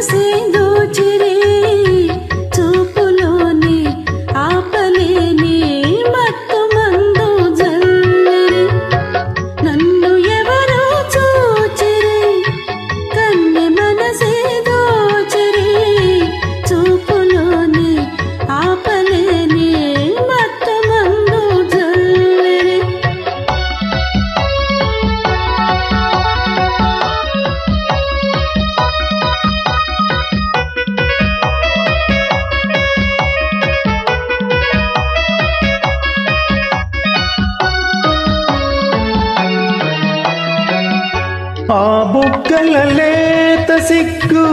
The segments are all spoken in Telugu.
కన్నె బుగ్గల లేత సిగ్గు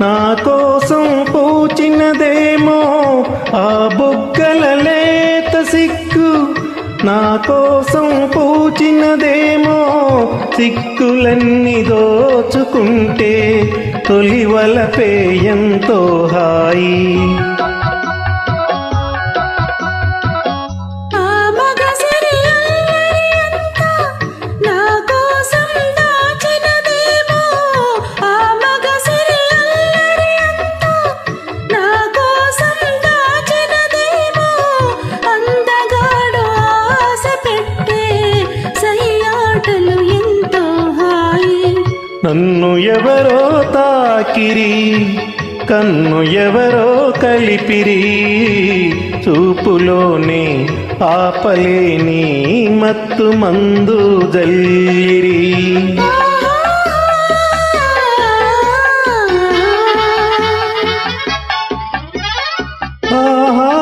నా కోసం పూచినదేమో ఆ బుగ్గల లేత సిగ్గు నా కోసం పూచినదేమో సిక్కులన్నీ దోచుకుంటే తొలివలపే ఎంతో హాయి. నన్ను ఎవరో తాకిరి కన్ను ఎవరో కలిపిరి చూపులోనే ఆపలేని మత్తు మందు జల్లిరి. ఆహా!